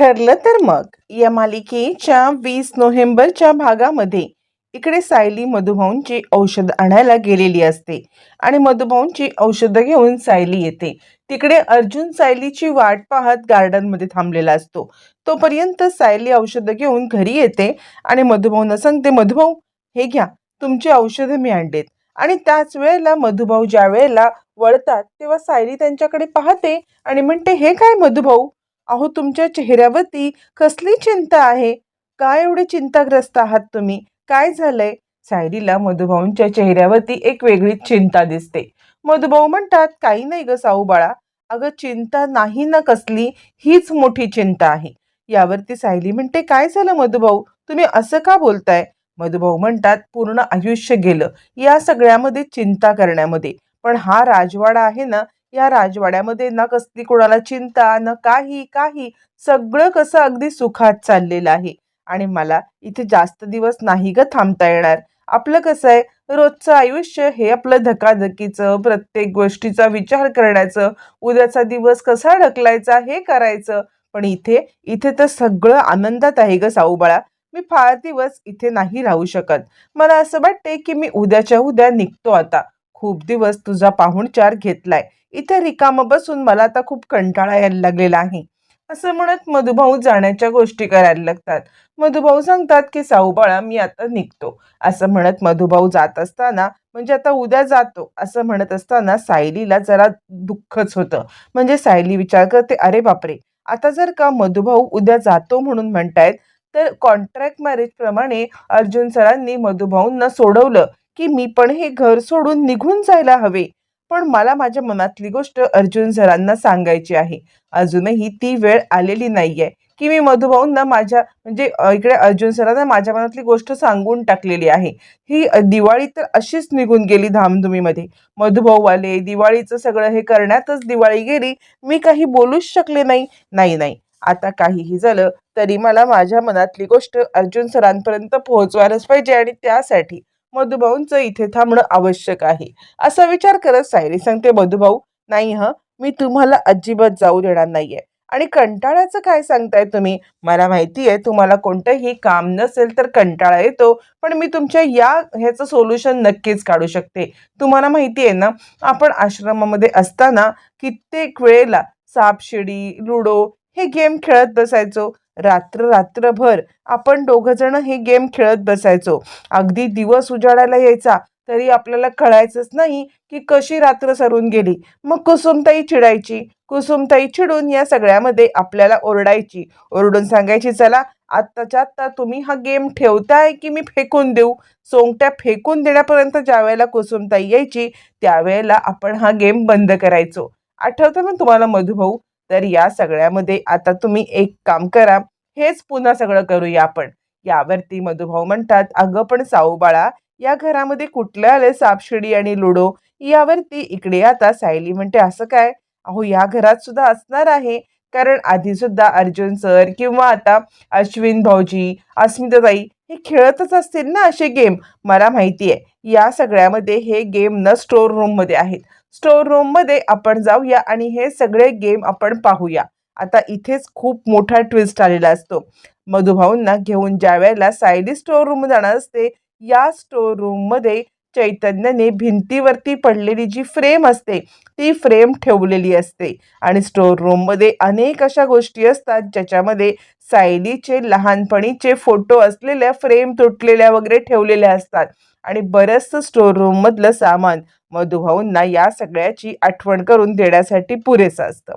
ठरलं तर मग. या मालिकेच्या वीस नोव्हेंबरच्या भागामध्ये इकडे सायली मधुभाऊंची औषध आणायला गेलेली असते आणि मधुभाऊंची औषधं घेऊन सायली येते. तिकडे अर्जुन सायलीची वाट पाहत गार्डनमध्ये थांबलेला असतो. तोपर्यंत सायली औषधं घेऊन घरी येते आणि मधुभाऊंना सांगते मधुभाऊ हे घ्या तुमची औषधं मी आणलेत. आणि त्याच वेळेला मधुभाऊ ज्या वेळेला वळतात तेव्हा सायली त्यांच्याकडे पाहते आणि म्हणते हे काय मधुभाऊ अहो तुमच्या चेहऱ्यावरती कसली चिंता आहे? काय एवढे चिंताग्रस्त आहात तुम्ही? काय झालंय? सायरीला मधुभाऊंच्या चेहऱ्यावरती एक वेगळीच चिंता दिसते. मधुभाऊ म्हणतात काही नाही ग साऊ बाळा. अगं चिंता नाही ना कसली हीच मोठी चिंता आहे. यावरती सायली म्हणते काय झालं मधुभाऊ? तुम्ही असं का बोलताय? मधुभाऊ म्हणतात पूर्ण आयुष्य गेलं. या सगळ्यामध्ये चिंता करण्यामध्ये. पण हा राजवाडा आहे ना या राजवाड्यामध्ये ना कसली कोणाला चिंता न काही काही सगळं कसं अगदी सुखात चाललेलं आहे. आणि मला इथे जास्त दिवस नाही ग थांबता येणार. आपलं कसं आहे रोजचं आयुष्य हे आपलं धकाधकीचं प्रत्येक गोष्टीचा विचार करण्याचं उद्याचा दिवस कसा ढकलायचा हे करायचं. पण इथे इथे तर सगळं आनंदात आहे ग साऊ बाळा मी फार दिवस इथे नाही राहू शकत. मला असं वाटते की मी उद्याच्या उद्या निघतो आता. खूप दिवस तुझा पाहुणचार घेतलाय. इथे रिकामं बसून मला आता खूप कंटाळा यायला लागलेला आहे. असं म्हणत मधुभाऊ जाण्याच्या गोष्टी करायला लागतात. मधुभाऊ सांगतात की साऊबाळा मी आता निघतो. असं म्हणत मधुभाऊ जात असताना म्हणजे आता उद्या जातो. असं म्हणत असताना सायलीला जरा दुःखच होतं. म्हणजे सायली विचार करते अरे बापरे! आता जर का मधुभाऊ उद्या जातो म्हणून म्हणतायत तर कॉन्ट्रॅक्ट मॅरेजप्रमाणे अर्जुन सरांनी मधुभाऊंना सोडवलं की मी पण हे घर सोडून निघून जायला हवे. पण मला माझ्या मनातली गोष्ट अर्जुन सरांना सांगायची आहे. अजूनही ती वेळ आलेली नाहीये. की मी मधुभाऊंना माझ्या म्हणजे इकडे अर्जुन सरांना माझ्या मनातली गोष्ट सांगून टाकलेली आहे. ही दिवाळी तर अशीच निघून गेली धामधुमीमध्ये. मधुभाऊ आले दिवाळीचं सगळं हे करण्यातच दिवाळी गेली. मी काही बोलूच शकले नाही. नाही नाही. आता काहीही झालं तरी मला माझ्या मनातली गोष्ट अर्जुन सरांपर्यंत पोहोचवायलाच पाहिजे आणि त्यासाठी मधुभाऊंचं इथे थांबणं आवश्यक आहे. असा विचार करत सायरी सांगते मधुभाऊ नाही हं मी तुम्हाला अजिबात जाऊ देणार नाहीये. आणि कंटाळ्याचं काय सांगताय तुम्ही? मला माहिती आहे तुम्हाला कोणतंही काम नसेल तर कंटाळा येतो पण मी तुमच्या या ह्याचं सोल्युशन नक्कीच काढू शकते. तुम्हाला माहिती आहे ना आपण आश्रमामध्ये असताना कित्येक वेळेला सापशिडी लुडो हे गेम खेळत बसायचो. रात्र रात्रभर आपण दोघंजण हे गेम खेळत बसायचो. अगदी दिवस उजाडायला यायचा तरी आपल्याला कळायचंच नाही की कशी रात्र सरून गेली. मग कुसुमताई चिडायची. कुसुमताई चिडून या सगळ्यामध्ये आपल्याला ओरडायची. ओरडून सांगायची चला आत्ताच्या आत्ता तुम्ही हा गेम ठेवताय की मी फेकून देऊ? सोंगट्या फेकून देण्यापर्यंत ज्या वेळेला कुसुमताई यायची त्यावेळेला आपण हा गेम बंद करायचो. आठवतं ना तुम्हाला मधुभाऊ? तर या सगळ्यामध्ये आता तुम्ही एक काम करा हेच पुन्हा सगळं करूया आपण. यावरती मधुभाऊ म्हणतात अगं पण साऊ बाळा या घरामध्ये कुठले आले सापशिडी आणि लुडो? यावरती इकडे आता सायली म्हणते असं काय? अहो या घरात सुद्धा असणार आहे. कारण आधी सुद्धा अर्जुन सर किंवा आता अश्विन भाऊजी अस्मिताताई हे खेळतच असतील ना असे गेम? मला माहिती आहे या सगळ्यामध्ये हे गेम न स्टोर रूममध्ये आहेत. स्टोर रूममध्ये आपण जाऊया आणि हे सगळे गेम आपण पाहूया. आता इथेच खूप मोठा ट्विस्ट आलेला असतो. मधुभाऊंना घेऊन ज्या वेळेला सायली स्टोर रूम जाणार असते या स्टोर रूममध्ये चैतन्याने भिंतीवरती पडलेली जी फ्रेम असते ती फ्रेम ठेवलेली असते. आणि स्टोर रूममध्ये अनेक अशा गोष्टी असतात ज्याच्यामध्ये सायलीचे लहानपणीचे फोटो असलेल्या फ्रेम तुटलेल्या वगैरे ठेवलेल्या असतात. आणि बरंचसं स्टोर रूममधलं सामान मधुभाऊंना या सगळ्याची आठवण करून देण्यासाठी पुरेसं असतं.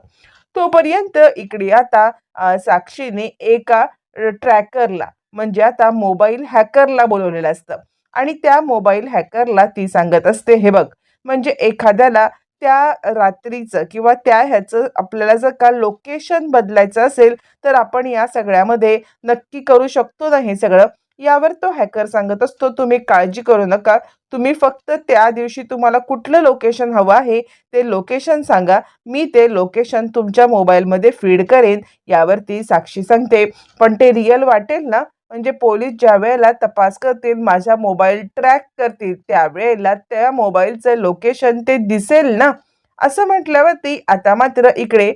तोपर्यंत इकडे आता साक्षीने एका ट्रॅकरला म्हणजे आता मोबाईल हॅकरला बोलवलेलं असतं. आणि त्या मोबाईल हॅकरला ती सांगत असते हे बघ म्हणजे एखाद्याला त्या रात्रीचं किंवा त्या ह्याचं आपल्याला जर का लोकेशन बदलायचं असेल तर आपण या सगळ्यामध्ये नक्की करू शकतो ना हे सगळं? यावर तो हॅकर सांगत असतो तुम्ही काळजी करू नका. तुम्ही फक्त त्या दिवशी तुम्हाला कुठलं लोकेशन हवं आहे ते लोकेशन सांगा. मी ते लोकेशन तुमच्या मोबाईलमध्ये फीड करेन यावरती साक्षी सांगते. पण ते रिअल वाटेल ना? म्हणजे पोलीस ज्या वेळेला तपास करतील माझा मोबाईल ट्रॅक करतील त्यावेळेला त्या मोबाईलचं लोकेशन ते दिसेल ना? असं म्हटल्यावरती आता मात्र इकडे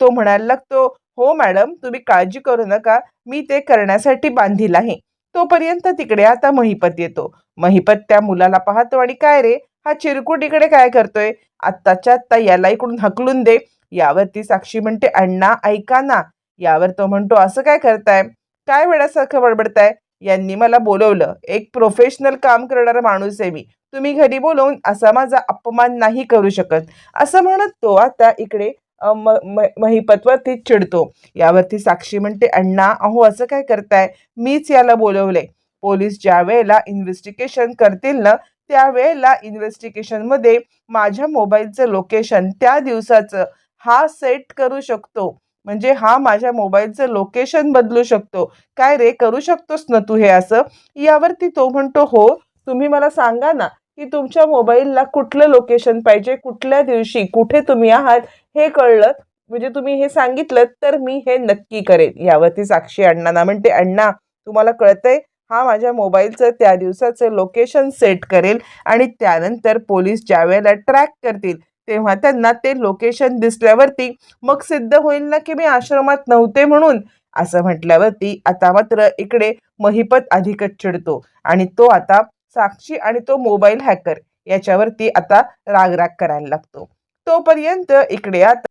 तो म्हणायला लागतो हो मॅडम तुम्ही काळजी करू नका. मी ते करण्यासाठी बांधील आहे. तोपर्यंत तिकडे आता महिपत येतो. महिपत त्या मुलाला पाहतो आणि काय रे? हा चिरकुट इकडे काय करतोय? आत्ताच्या आत्ता याला इकडून हकलून दे. यावरती साक्षी म्हणते अण्णा ऐका ना. यावर तो म्हणतो असं काय करताय? काय वेळासारखं बडबडताय? यांनी मला बोलवलं एक प्रोफेशनल काम करणारा माणूस आहे मी. तुम्ही घरी बोलवून असा माझा अपमान नाही करू शकत. असं म्हणत तो आता इकडे महिपतवरती चिडतो. यावरती साक्षी म्हणते अण्णा अहो असं काय करताय? मीच याला बोलवलंय पोलीस ज्या वेळेला इन्व्हेस्टिगेशन करतील ना त्यावेळेला इन्व्हेस्टिगेशनमध्ये माझ्या मोबाईलचं लोकेशन त्या दिवसाचं हा सेट करू शकतो. म्हणजे हा माझ्या मोबाईलचं लोकेशन बदलू शकतो. काय रे करू शकतोस ना तू हे असं? यावरती तो म्हणतो हो तुम्ही मला सांगा ना की तुमच्या मोबाईलला कुठलं लोकेशन पाहिजे कुठल्या दिवशी कुठे तुम्ही आहात हे कळलं. म्हणजे तुम्ही हे सांगितलं तर मी हे नक्की करेन. यावरती साक्षी अण्णांना म्हणते अण्णा तुम्हाला कळतंय हा माझ्या मोबाईलचं त्या दिवसाचं लोकेशन सेट करेल आणि त्यानंतर पोलीस ज्या वेळेला ट्रॅक करतील तेव्हा त्यांना ते लोकेशन दिसल्यावरती मग सिद्ध होईल ना की मी आश्रमात नव्हते म्हणून. असं म्हटल्यावरती आता मात्र इकडे महिपत अधिकच चिडतो आणि तो आता साक्षी आणि तो मोबाईल हॅकर याच्यावरती आता रागराग करायला लागतो. तोपर्यंत इकडे आता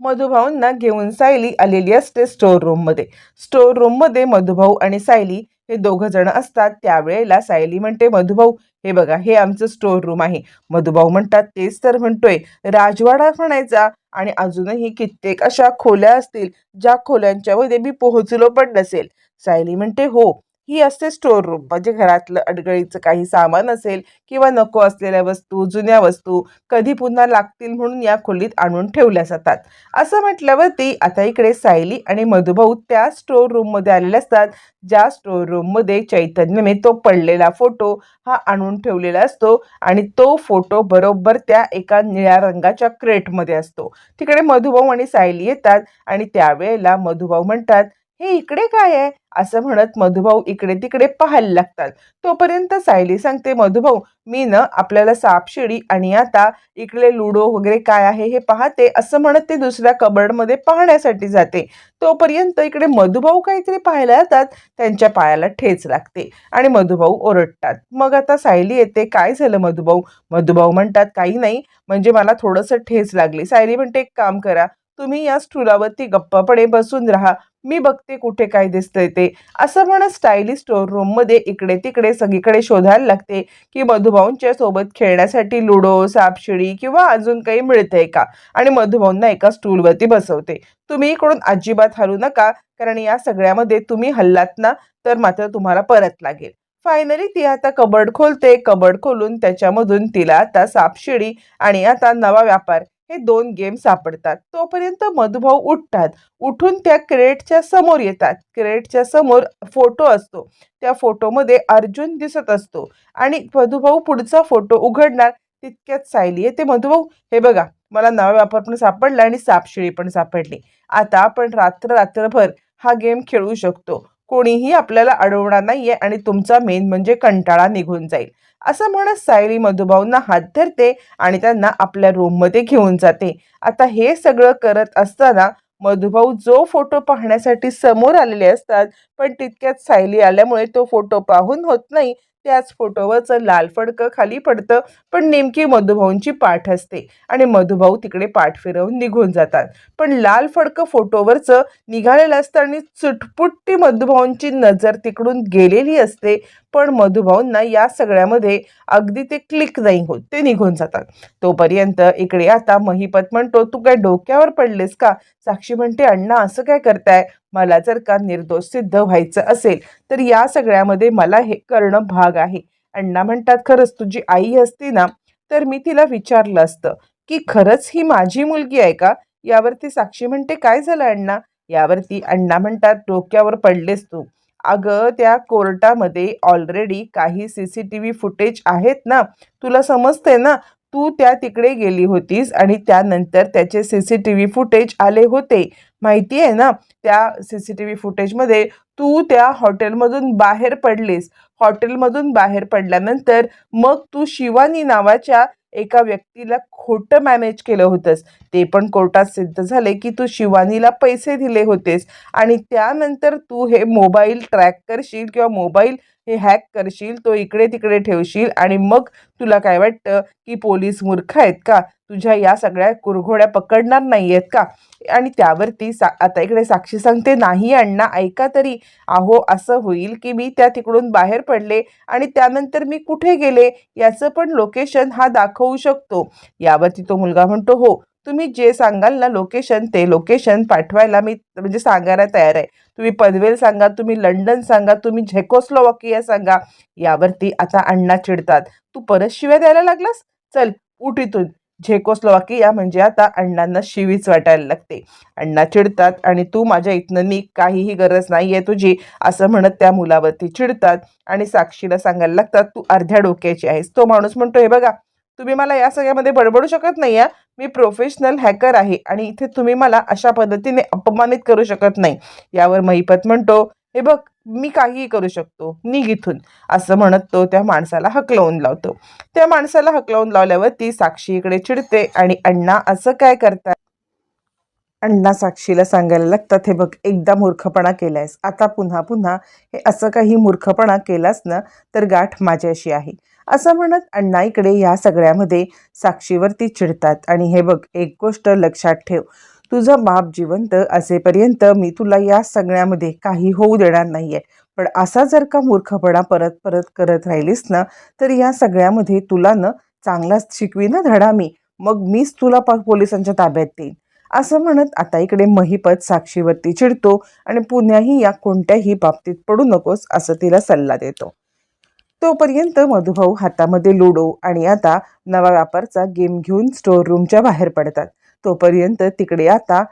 मधुभाऊंना घेऊन सायली आलेली असते स्टोर रूममध्ये स्टोर रूममध्ये मधुभाऊ आणि सायली हे दोघं जण असतात. त्यावेळेला सायली म्हणते मधुभाऊ हे बघा हे आमचं स्टोर रूम आहे. मधुभाऊ म्हणतात तेच तर म्हणतोय. राजवाडा म्हणायचा आणि अजूनही कित्येक अशा खोल्या असतील ज्या खोल्यांच्या मध्ये मी पोहोचलो पण नसेल. सायली म्हणते हो ही असते स्टोर रूम म्हणजे घरातलं अडगळीचं काही सामान असेल किंवा नको असलेल्या वस्तू जुन्या वस्तू कधी पुन्हा लागतील म्हणून या खोलीत आणून ठेवल्या जातात. असं म्हटल्यावरती आता इकडे सायली आणि मधुभाऊ त्या स्टोर रूममध्ये आलेले असतात. ज्या स्टोअर रूममध्ये चैतन्यने तो पडलेला फोटो हा आणून ठेवलेला असतो आणि तो फोटो बरोबर त्या एका निळ्या रंगाच्या क्रेटमध्ये असतो. तिकडे मधुभाऊ आणि सायली येतात आणि त्यावेळेला मधुभाऊ म्हणतात हे इकडे काय आहे? असं म्हणत मधुभाऊ इकडे तिकडे पाहायला लागतात. तोपर्यंत सायली सांगते मधुभाऊ मी न आपल्याला सापशिडी आणि आता इकडे लुडो वगैरे काय आहे हे पाहते असं म्हणत ते दुसऱ्या कबर्डमध्ये पाहण्यासाठी जाते. तोपर्यंत इकडे मधुभाऊ काहीतरी पाहायला जातात त्यांच्या पायाला ठेच लागते आणि मधुभाऊ ओरडतात. मग आता सायली येते काय झालं मधुभाऊ? मधुभाऊ म्हणतात काही नाही म्हणजे मला थोडंसं ठेच लागली. सायली म्हणते एक काम करा तुम्ही या स्टुलावरती गप्पापणे बसून राहा मी बघते कुठे काय दिसतंय ते. असं म्हणत स्टायलिश स्टोर रूममध्ये इकडे तिकडे सगळीकडे शोधायला लागते की मधुभाऊंच्या सोबत खेळण्यासाठी लुडो सापशिडी किंवा अजून काही मिळतंय का? आणि मधुभाऊंना एका स्टूलवरती बसवते. तुम्ही इकडून अजिबात हलू नका कारण या सगळ्यामध्ये तुम्ही हल्लात ना तर मात्र तुम्हाला परत लागेल. फायनली ती आता कबड खोलते. कबड खोलून त्याच्यामधून तिला आता सापशिडी आणि आता नवा व्यापार. हे दोन गेम सापडतात. तोपर्यंत मधुभाऊ उठतात. उठून त्या क्रेटच्या समोर येतात. क्रेटच्या समोर फोटो असतो. त्या फोटोमध्ये अर्जुन दिसत असतो. आणि मधुभाऊ पुढचा फोटो उघडणार तितक्यात सायली येते. मधुभाऊ हे बघा मला नवा व्यापार पण सापडला आणि सापशिडी पण सापडली. आता आपण रात्र रात्रभर हा गेम खेळू शकतो. कोणीही आपल्याला अडवणार नाहीये आणि तुमचा मेन म्हणजे कंटाळा निघून जाईल. असं म्हणत सायली मधुभाऊंना हात धरते आणि त्यांना आपल्या रूममध्ये घेऊन जाते. आता हे सगळं करत असताना मधुभाऊ जो फोटो पाहण्यासाठी समोर आलेले असतात पण तितक्यात सायली आल्यामुळे तो फोटो पाहून होत नाही. त्याच फोटोवरचं लाल फडकं खाली पडतं पण नेमकी मधुभाऊंची पाठ असते आणि मधुभाऊ तिकडे पाठ फिरवून निघून जातात. पण लाल फडकं फोटोवरचं निघालेलं असतं आणि चुटपुट्टी मधुभाऊंची नजर तिकडून गेलेली असते पण मधुभाऊंना या सगळ्यामध्ये अगदी ते क्लिक नाही होत ते निघून जातात. तोपर्यंत इकडे आता महिपत म्हणतो तू काय डोक्यावर पडलेस का? साक्षी म्हणते अण्णा असं काय करताय? मला जर का निर्दोष सिद्ध व्हायचं असेल तर या सगळ्यामध्ये मला हे करणं भाग आहे. अण्णा म्हणतात खरंच तुझी आई असती ना तर मी तिला विचारलं असतं की खरंच ही माझी मुलगी आहे का? यावरती साक्षी म्हणते काय झालं अण्णा? यावरती अण्णा म्हणतात डोक्यावर पडलेस तू. अगं त्या कोर्टामध्ये ऑलरेडी काही C C T V footage आहेत ना तुला समजते ना तू त्या तिकडे गेली होतीस आणि त्यानंतर त्याचे C C T V footage आले होते. माहिती आहे ना त्या सी सी टी व्ही फुटेजमध्ये तू त्या हॉटेलमधून बाहेर पडलीस. हॉटेलमधून बाहेर पडल्यानंतर मग तू शिवानी नावाच्या एका व्यक्तीला खोटं मॅनेज केलं होतंस. ते पण कोर्टात सिद्ध झाले की तू शिवानीला पैसे दिले होतेस. आणि त्यानंतर तू हे मोबाईल ट्रॅक करशील किंवा मोबाईल हे हॅक करशील तो इकडे तिकडे ठेवशील आणि मग तुला काय वाटतं की पोलीस मूर्ख आहेत का? तुझ्या या सगळ्या कुरघोड्या पकडणार नाही आहेत का? आणि त्यावरती सा आता इकडे साक्षी सांगते नाही अण्णा ऐका तरी. अहो असं होईल की मी त्या तिकडून बाहेर पडले आणि त्यानंतर मी कुठे गेले? याचं पण लोकेशन हा दाखवू शकतो. यावरती तो मुलगा म्हणतो हो तुम्ही जे सांगाल ना लोकेशन ते लोकेशन पाठवायला मी म्हणजे सांगायला तयार आहे. तुम्ही पनवेल सांगा तुम्ही लंडन सांगा तुम्ही झेकोस्लोवाकिया सांगा. यावरती आता अण्णा चिडतात. तू परत शिव्या द्यायला लागलास? चल उठीतून झेकोस्लोवाकिया म्हणजे आता अण्णांना शिवीच वाटायला लागते. अण्णा चिडतात आणि तू माझ्या इथनं मी काहीही गरज नाही आहे तुझी असं म्हणत त्या मुलावरती चिडतात आणि साक्षीला सांगायला लागतात तू अर्ध्या डोक्याची आहेस. तो माणूस म्हणतो हे बघा तुम्ही मला या सगळ्यामध्ये बडबडू शकत नाही या मी प्रोफेशनल हॅकर आहे आणि इथे तुम्ही मला अशा पद्धतीने अपमानित करू शकत नाही. यावर महिपत म्हणतो हे बघ मी काहीही करू शकतो. निघ इथून. असं म्हणत तो त्या माणसाला हकलवून लावतो. त्या माणसाला हकलवून लावल्यावर ती साक्षी इकडे चिडते आणि अण्णा असं काय करतात अण्णा साक्षीला सांगायला लागतात हे बघ एकदा मूर्खपणा केलायस. आता पुन्हा पुन्हा हे असं काही मूर्खपणा केलास ना तर गाठ माझ्याशी आहे. असं म्हणत अण्णा इकडे या सगळ्यामध्ये साक्षीवरती चिडतात. आणि हे बघ एक गोष्ट लक्षात ठेव. तुझं बाप जिवंत असेपर्यंत मी तुला या सगळ्यामध्ये काही होऊ देणार नाहीये. पण असा जर का मूर्खपणा परत परत करत राहिलीस ना तर या सगळ्यामध्ये तुला न चांगलाच शिकवी ना धडा मी. मग मीच तुला पोलिसांच्या ताब्यात देईन. असं म्हणत आता इकडे महिपत साक्षीवरती चिडतो आणि पुण्याही या कोणत्याही बाबतीत पडू नकोस असं तिला सल्ला देतो. तोपर्यंत मधुभाऊ हातामध्ये लुडो आणि आता नवा व्यापारचा गेम घेऊन स्टोर रूमच्या बाहेर पडतात. तोपर्यंत तिकडे आता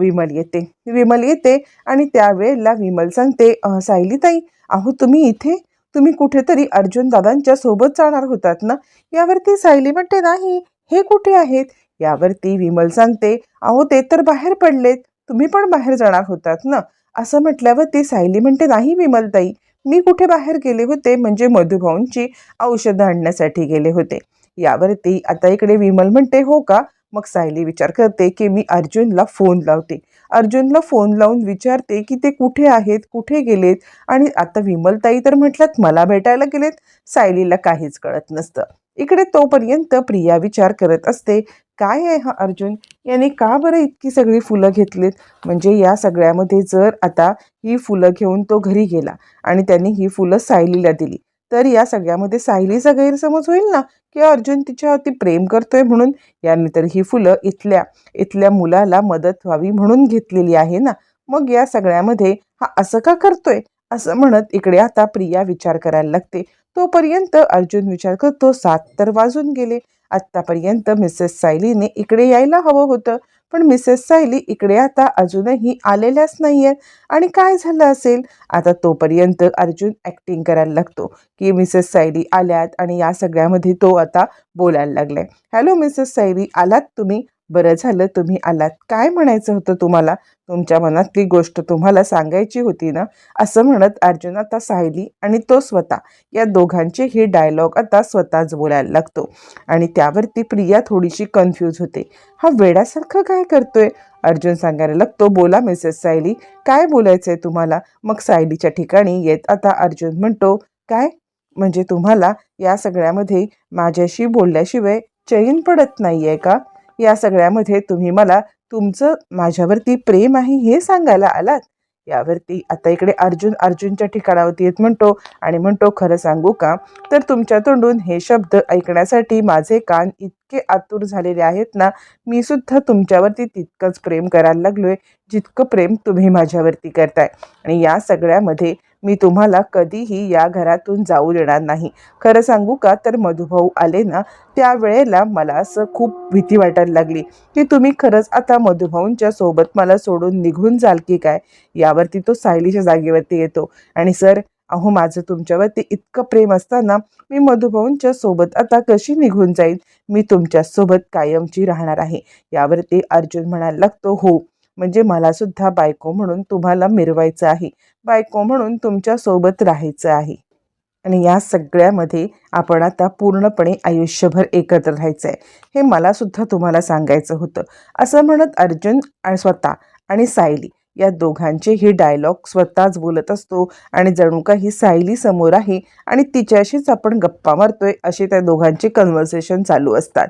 विमल येते. विमल येते आणि त्यावेळेला विमल सांगते सायलीताई अहो तुम्ही इथे? तुम्ही कुठेतरी अर्जुन दादांच्या सोबत जाणार होतात ना? यावरती सायली म्हणते नाही हे कुठे आहेत? यावरती विमल सांगते अहो ते तर बाहेर पडलेत. तुम्ही पण बाहेर जाणार होतात ना? असं म्हटल्यावर ती सायली म्हणते नाही विमलताई मी कुठे बाहेर गेले होते म्हणजे मधुभाऊंची औषधं आणण्यासाठी गेले होते. यावरती आता इकडे विमल म्हणते हो का? मग सायली विचार करते की मी अर्जुनला फोन लावते. अर्जुनला फोन लावून विचारते की ते कुठे आहेत कुठे गेलेत? आणि आता विमलताई तर म्हटल्यात मला भेटायला गेलेत. सायलीला काहीच कळत नसतं. इकडे तोपर्यंत प्रिया विचार करत असते काय आहे हा अर्जुन? याने का बरं इतकी सगळी फुलं घेतलीत? म्हणजे या सगळ्यामध्ये जर आता ही फुलं घेऊन तो घरी गेला आणि त्यांनी ही फुलं सायलीला दिली तर या सगळ्यामध्ये सायलीचा गैरसमज होईल ना? की अर्जुन तिच्यावरती प्रेम करतोय म्हणून? याने तर ही फुलं इथल्या इथल्या मुलाला मदत व्हावी म्हणून घेतलेली आहे ना? मग या सगळ्यामध्ये हा असं का करतोय? असं म्हणत इकडे आता प्रिया विचार करायला लागते. तोपर्यंत अर्जुन विचार करतो सात तर वाजून गेले. आत्तापर्यंत मिसेस सायलीने इकडे यायला हवं होतं. पण मिसेस सायली इकडे आता अजूनही आलेल्याच नाही आहेत आणि काय झालं असेल? आता तोपर्यंत अर्जुन ॲक्टिंग करायला लागतो की मिसेस सायली आल्यात आणि या सगळ्यामध्ये तो आता बोलायला लागलाय. हॅलो मिसेस सायली आलात तुम्ही? बरं झालं तुम्ही आलात. काय म्हणायचं होतं तुम्हाला? तुमच्या मनातली गोष्ट तुम्हाला सांगायची होती ना? असं म्हणत अर्जुन आता सायली आणि तो स्वतः या दोघांचे हे डायलॉग आता स्वतःच बोलायला लागतो. आणि त्यावरती प्रिया थोडीशी कन्फ्यूज होते. हा वेड्यासारखं काय करतोय? अर्जुन सांगायला लागतो बोला मिसेस सायली काय बोलायचं आहे तुम्हाला? मग सायलीच्या ठिकाणी येत आता अर्जुन म्हणतो काय? म्हणजे तुम्हाला या सगळ्यामध्ये माझ्याशी बोलल्याशिवाय चैन पडत नाही आहे का? या सगळ्यामध्ये तुम्ही मला तुमचं माझ्यावरती प्रेम आहे हे सांगायला आलात. यावरती आता इकडे अर्जुन अर्जुनच्या ठिकाणावरती येत म्हणतो आणि म्हणतो खरं सांगू का? तर तुमच्या तोंडून हे शब्द ऐकण्यासाठी माझे कान इतके आतुर झालेले आहेत ना मी सुद्धा तुमच्यावरती तितकंच प्रेम करायला लागलोय जितकं प्रेम तुम्ही माझ्यावरती करताय. आणि या सगळ्यामध्ये मी तुम्हाला कधीही या घरातून जाऊ देणार नाही. खरं सांगू का तर मधुभाऊ आले ना त्यावेळेला मला असं खूप भीती वाटायला लागली की तुम्ही खरंच आता मधुभाऊंच्या सोबत मला सोडून निघून जाल की काय? यावरती तो सायलीच्या जागेवरती येतो. आणि सर अहो माझं तुमच्यावरती इतकं प्रेम असताना मी मधुभाऊंच्या सोबत आता कशी निघून जाईन? मी तुमच्यासोबत कायमची राहणार आहे. यावरती अर्जुन म्हणायला लागतो हो म्हणजे मला सुद्धा बायको म्हणून तुम्हाला मिरवायचं आहे. बायको म्हणून तुमच्यासोबत राहायचं आहे. आणि या सगळ्यामध्ये आपण आता पूर्णपणे आयुष्यभर एकत्र राहायचं आहे हे मलासुद्धा तुम्हाला सांगायचं होतं. असं म्हणत अर्जुन स्वतः आणि सायली या दोघांचे हे डायलॉग स्वतःच बोलत असतो आणि जणू काही सायली समोर आहे आणि तिच्याशीच आपण गप्पा मारतोय असे त्या दोघांचे कन्व्हर्सेशन चालू असतात.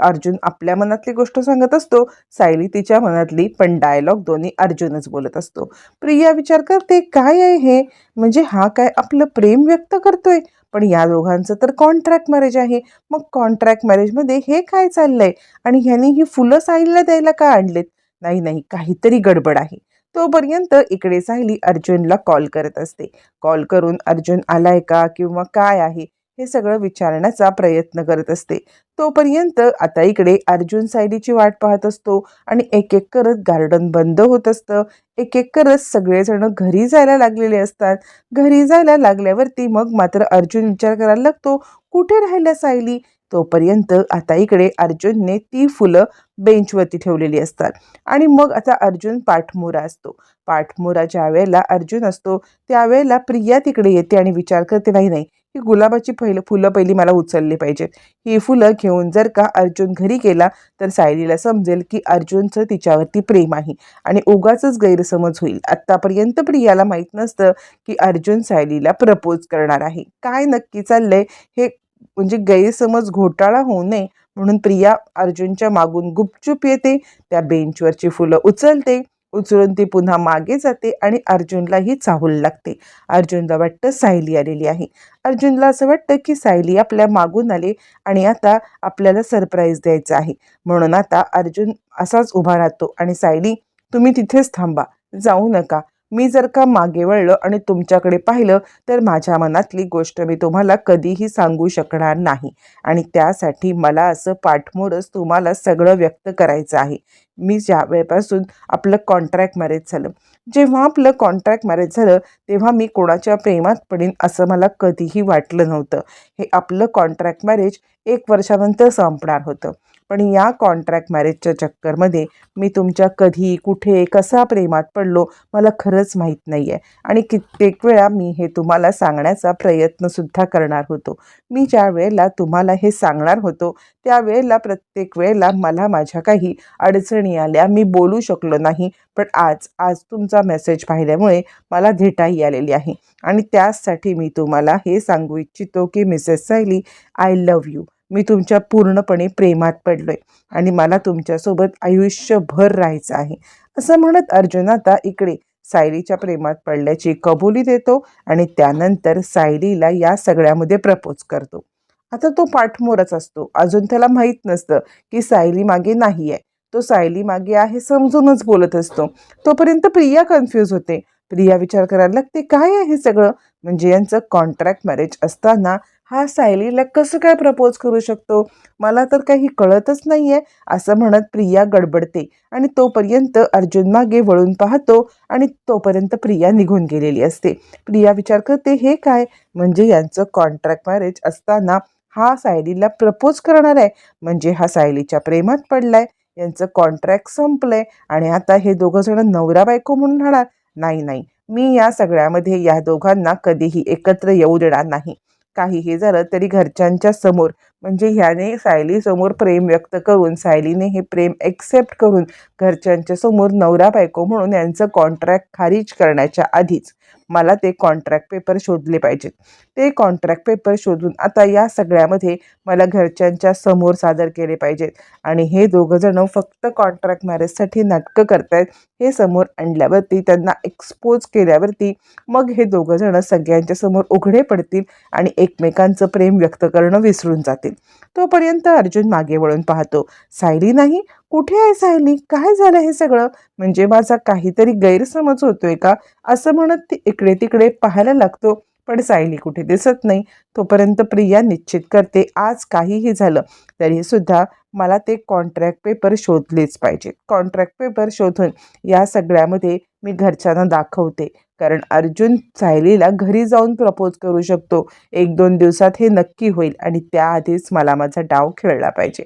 अर्जुन आपल्या मनातली गोष्ट सांगत असतो सायली तिच्या मनातली पण डायलॉग दोन्ही अर्जुनच बोलत असतो. प्रिया विचार करते काय आहे हे? म्हणजे हा काय आपलं प्रेम व्यक्त करतोय? पण या दोघांचं तर कॉन्ट्रॅक्ट मॅरेज आहे. मग कॉन्ट्रॅक्ट मॅरेजमध्ये हे काय चाललंय? आणि ह्यांनी ही फुलं सायलीला द्यायला का आणलेत? नाही नाही काहीतरी गडबड आहे. तोपर्यंत इकडे सायली अर्जुनला कॉल करत असते. कॉल करून अर्जुन आलाय का किंवा काय आहे हे सगळं विचारण्याचा प्रयत्न करत असते. तोपर्यंत आता इकडे अर्जुन सायलीची वाट पाहत असतो आणि एक एक करत गार्डन बंद होत असतं. एक एक करत सगळेजण घरी जायला लागलेले असतात. घरी जायला लागल्यावरती मग मात्र अर्जुन विचार करायला लागतो कुठे राहिल्या सायली? तोपर्यंत आता इकडे अर्जुनने ती फुलं बेंचवरती ठेवलेली असतात. आणि मग आता अर्जुन पाठमोरा असतो. पाठमोरा ज्या वेळेला अर्जुन असतो त्यावेळेला प्रिया तिकडे येते आणि विचार करते नाही नाही ही गुलाबाची पहिलं फुलं पहिली मला उचलली पाहिजेत. ही फुलं घेऊन जर का अर्जुन घरी गेला तर सायलीला समजेल की अर्जुनचं तिच्यावरती प्रेम आहे आणि उगाचच गैरसमज होईल. आत्तापर्यंत प्रियाला माहीत नसतं की अर्जुन सायलीला प्रपोज करणार आहे. काय नक्की चाललंय हे म्हणजे गैरसमज घोटाळा होऊ नये म्हणून प्रिया अर्जुनच्या मागून गुपचूप येते. त्या बेंचवरची फुलं उचलते. उचलून ती पुन्हा मागे जाते आणि अर्जुनलाही चाहूल लागते. अर्जुनला वाटतं सायली आलेली आहे. अर्जुनला असं वाटतं की सायली आपल्या मागून आले आणि आता आपल्याला सरप्राईज द्यायचं आहे. म्हणून आता अर्जुन असाच उभा राहतो आणि सायली तुम्ही तिथेच थांबा. जाऊ नका. मी जर का मागे वळलं आणि तुमच्याकडे पाहिलं तर माझ्या मनातली गोष्ट मी तुम्हाला कधीही सांगू शकणार नाही. आणि त्यासाठी मला असं पाठमोरच तुम्हाला सगळं व्यक्त करायचं आहे. मी ज्या वेळेपासून आपलं कॉन्ट्रॅक्ट मॅरेज झालं जेव्हा आपलं कॉन्ट्रॅक्ट मॅरेज झालं तेव्हा मी कोणाच्या प्रेमात पडेन असं मला कधीही वाटलं नव्हतं. हे आपलं कॉन्ट्रॅक्ट मॅरेज एक वर्षानंतर संपणार होतं. पण या कॉन्ट्रॅक्ट मॅरेजच्या चक्करमध्ये मी तुमच्या कधी कुठे कसा प्रेमात पडलो मला खरंच माहीत नाही आहे आणि कित्येक वेळा मी हे तुम्हाला सांगण्याचा प्रयत्नसुद्धा करणार होतो. मी ज्या वेळेला तुम्हाला हे सांगणार होतो त्यावेळेला प्रत्येक वेळेला मला माझ्या काही अडचणी आल्या. मी बोलू शकलो नाही. पण आज आज तुमचा मेसेज पाहिल्यामुळे मला धिटाही आलेली आहे. आणि त्याचसाठी मी तुम्हाला हे सांगू इच्छितो की Mrs Sayali I love you मी तुमच्या पूर्णपणे प्रेमात पडलो आहे आणि मला तुमच्यासोबत आयुष्यभर राहायचं आहे. असं म्हणत अर्जुन आता इकडे सायलीच्या प्रेमात पडल्याची कबुली देतो आणि त्यानंतर सायलीला या सगळ्यामध्ये प्रपोज करतो. आता तो पाठमोरच असतो. अजून त्याला माहीत नसतं की सायली मागे नाही आहे तो सायली मागे आहे समजूनच बोलत असतो. तोपर्यंत प्रिया कन्फ्यूज होते. प्रिया विचार करायला लागते काय आहे हे सगळं? म्हणजे यांचं कॉन्ट्रॅक्ट मॅरेज असताना हा सायलीला कसं काय प्रपोज करू शकतो? मला तर काही कळतच नाही आहे असं म्हणत प्रिया गडबडते आणि तोपर्यंत अर्जुन मागे वळून पाहतो आणि तोपर्यंत प्रिया निघून गेलेली असते. प्रिया विचार करते हे काय? म्हणजे यांचं कॉन्ट्रॅक्ट मॅरेज असताना हा सायलीला प्रपोज करणार आहे. म्हणजे हा सायलीच्या प्रेमात पडलाय. यांचं कॉन्ट्रॅक्ट संपलंय. आणि आता हे दोघं जण नवरा बायको म्हणून राहणार. नाही नाही. मी या सगळ्यामध्ये या दोघांना कधीही एकत्र येऊ देणार नाही. काहीही झालं तरी घरच्यांच्या समोर म्हणजे ह्याने सायलीसमोर प्रेम व्यक्त करून सायलीने हे प्रेम एक्सेप्ट करून घरच्यांच्या समोर नवरा बायको म्हणून यांचं कॉन्ट्रॅक्ट खारिज करण्याच्या आधीच मला ते कॉन्ट्रॅक्ट पेपर शोधले पाहिजेत. ते कॉन्ट्रॅक्ट पेपर शोधून आता या सगळ्यामध्ये मला घरच्यांच्या समोर सादर केले पाहिजेत. आणि हे दोघंजणं फक्त कॉन्ट्रॅक्ट मॅरेजसाठी नाटकं करतायत हे समोर आणल्यावरती त्यांना एक्सपोज केल्यावरती मग हे दोघंजणं सगळ्यांच्या समोर उघडे पडतील आणि एकमेकांचं प्रेम व्यक्त करणं विसरून जातील. तोपर्यंत अर्जुन मागे वळून पाहतो सायली नाही? कुठे आहे सायली? काय झालं हे सगळं? म्हणजे माझा काहीतरी गैरसमज होतोय का? असं म्हणत ती इकडे तिकडे पाहायला लागतो पण सायली कुठे दिसत नाही. तोपर्यंत प्रिया निश्चित करते आज काहीही झालं. तरीसुद्धा मला ते कॉन्ट्रॅक्ट पेपर शोधलेच पाहिजेत कॉन्ट्रॅक्ट पेपर शोधून या सगळ्यामध्ये मी घरच्यांना दाखवते. कारण अर्जुन सायलीला घरी जाऊन प्रपोज करू शकतो. एक दोन दिवसात हे नक्की होईल आणि त्याआधीच मला माझा डाव खेळला पाहिजे.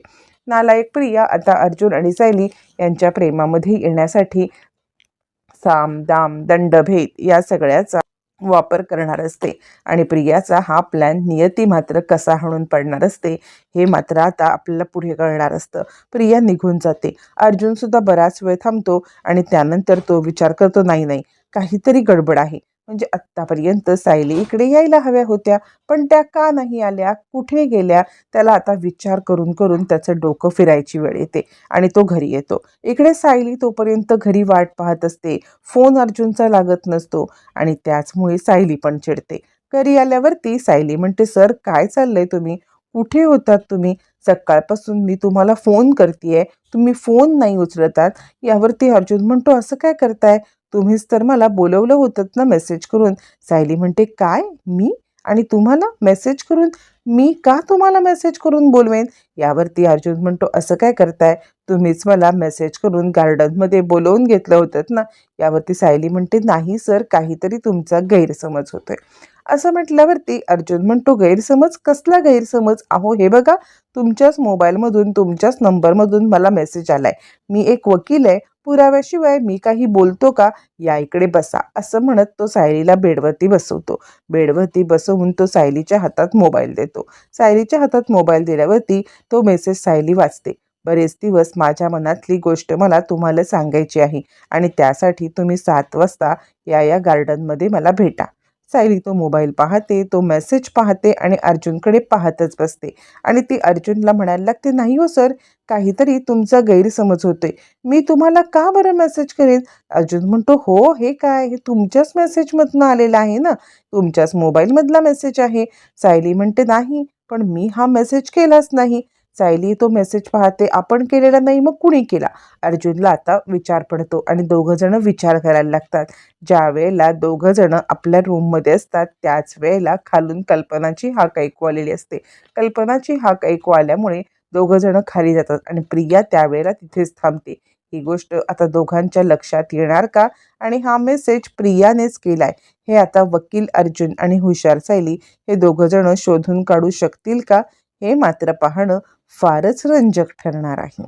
नालायक प्रिया आता अर्जुन आणि सायली यांच्या प्रेमामध्ये येण्यासाठी साम दाम दंडभेद या सगळ्याचा वापर करणार असते. आणि प्रियाचा हा प्लॅन नियती मात्र कसा हाणून पडणार असते हे मात्र आता आपल्याला पुढे कळणार असतं. प्रिया निघून जाते. अर्जुनसुद्धा बराच वेळ थांबतो आणि त्यानंतर तो विचार करतो नाही नाही काहीतरी गडबड आहे. म्हणजे आत्तापर्यंत सायली इकडे यायला हव्या होत्या पण त्या का नाही आल्या? कुठे गेल्या? त्याला आता विचार करून करून त्याचं डोकं फिरायची वेळ येते आणि तो घरी येतो. इकडे सायली तोपर्यंत घरी वाट पाहत असते. फोन अर्जुनचा लागत नसतो आणि त्याचमुळे सायली पण चिडते. घरी आल्यावरती सायली म्हणते सर काय चाललंय तुम्ही? कुठे होतात तुम्ही? सकाळपासून मी तुम्हाला फोन करतेय. तुम्ही फोन नाही उचलतात. यावरती अर्जुन म्हणतो असं काय करताय? तुम्हीच तर मला बोलवलं होतं ना मेसेज करून. सायली म्हणते काय? मी? आणि तुम्हाला मेसेज करून? मी का तुम्हाला मेसेज करून बोलवेन? यावरती अर्जुन म्हणतो असं काय करताय? तुम्हीच मला मेसेज करून गार्डनमध्ये बोलवून घेतलं होतं ना? यावरती सायली म्हणते नाही सर काहीतरी तुमचा गैरसमज होतोय. असं म्हटल्यावरती अर्जुन म्हणतो गैरसमज? कसला गैरसमज? अहो हे बघा तुमच्याच मोबाईलमधून तुमच्याच नंबरमधून मला मेसेज आलाय. मी एक वकील आहे. पुराव्याशिवाय मी काही बोलतो का? या इकडे बसा. असं म्हणत तो सायलीला बेडवरती बसवतो. बेडवरती बसवून तो सायलीच्या हातात मोबाईल देतो. सायलीच्या हातात मोबाईल दिल्यावरती तो मेसेज सायली वाचते. बरेच दिवस माझ्या मनातली गोष्ट मला तुम्हाला सांगायची आहे आणि त्यासाठी तुम्ही सात वाजता या या गार्डनमध्ये मला भेटा. सायली तो मोबाईल पाहते तो मेसेज पाहते आणि अर्जुनकडे पाहतच बसते. आणि ती अर्जुनला म्हणायला लागते नाही हो सर काहीतरी तुमचा गैरसमज होतोय. मी तुम्हाला का बरं मेसेज करेन? अर्जुन म्हणतो हो हे काय? हे तुमच्याच मेसेजमधनं आलेलं आहे ना? तुमच्याच मोबाईलमधला मेसेज आहे. सायली म्हणते नाही पण मी हा मेसेज केलाच नाही. सायली तो मेसेज पाहते आपण केलेला नाही मग कुणी केला? अर्जुनला आता विचार पडतो आणि दोघं जण विचार करायला लागतात. ज्या वेळेला दोघं जण आपल्या रूममध्ये असतात त्याच वेळेला खालून कल्पनाची हाक ऐकू आलेली असते. कल्पनाची हाक ऐकू आल्यामुळे दोघं जण खाली जातात आणि प्रिया त्यावेळेला तिथेच थांबते. ही गोष्ट आता दोघांच्या लक्षात येणार का? आणि हा मेसेज प्रियानेच केलाय. हे आता वकील अर्जुन आणि हुशार सायली हे दोघं जण शोधून काढू शकतील का? हे मात्र पाहणं फारच रंजक ठरणार आहे.